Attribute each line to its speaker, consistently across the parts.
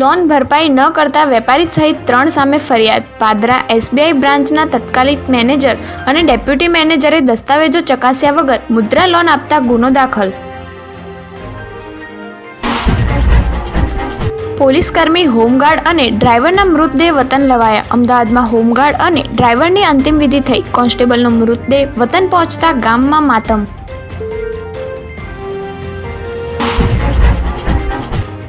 Speaker 1: Loan ભરપાઈ ન કરતા વેપારી સહિત ત્રણ સામે ફરિયાદ. પાદરા એસબીઆઈ બ્રાન્ચના તત્કાલિક મેનેજર અને ડેપ્યુટી મેનેજરે દસ્તાવેજો ચકાસ્યા વગર મુદ્રા લોન આપતા ગુનો દાખલ. પોલીસકર્મી હોમગાર્ડ અને ડ્રાઈવરના મૃતદેહ વતન લવાયા. અમદાવાદમાં હોમગાર્ડ અને ડ્રાઈવરની અંતિમ વિધિ થઈ. કોન્સ્ટેબલનો મૃતદેહ વતન પહોંચતા ગામમાં માતમ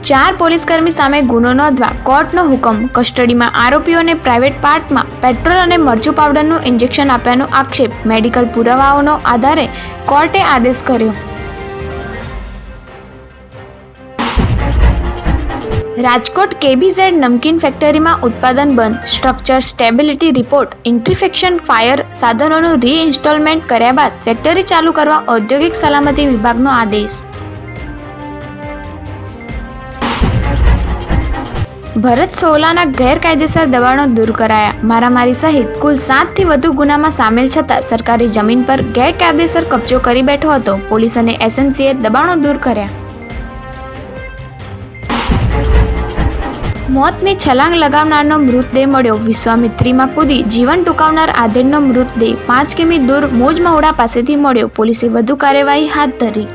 Speaker 1: ચાર પોલીસકર્મી સામે ગુનો નોંધવા કોર્ટનો હુકમ. કસ્ટડીમાં આરોપીઓને પ્રાઇવેટ પાર્ટમાં પેટ્રોલ અને મરચું પાવડરનું ઇન્જેક્શન આપ્યાનો આક્ષેપ. મેડિકલ પુરાવાઓનો આધારે કોર્ટે આદેશ કર્યો. રાજકોટ કેબીઝેડ નમકીન ફેક્ટરીમાં ઉત્પાદન બંધ. Structure stability report. ઇન્ટ્રીફેક્શન ફાયર સાધનોનું રીઇન્સ્ટોલમેન્ટ કર્યા બાદ ફેક્ટરી ચાલુ કરવા ઔદ્યોગિક સલામતી વિભાગનો આદેશ. ભરત સોલાના ગેરકાયદેસર દબાણો દૂર કરાયા. મારામારી સહિત કુલ સાતથી વધુ ગુનામાં સામેલ છતાં સરકારી જમીન પર ગેરકાયદેસર કબજો કરી બેઠો હતો. પોલીસ અને એસએમસીએ દબાણો દૂર કર્યા. મોતની છલાંગ લગાવનારનો મૃતદેહ મળ્યો. વિશ્વામિત્રીમાં કૂદી જીવન ટૂંકાવનાર આધેડનો મૃતદેહ પાંચ કિમી દૂર મોજમહુડા પાસેથી મળ્યો. પોલીસે વધુ કાર્યવાહી હાથ ધરી.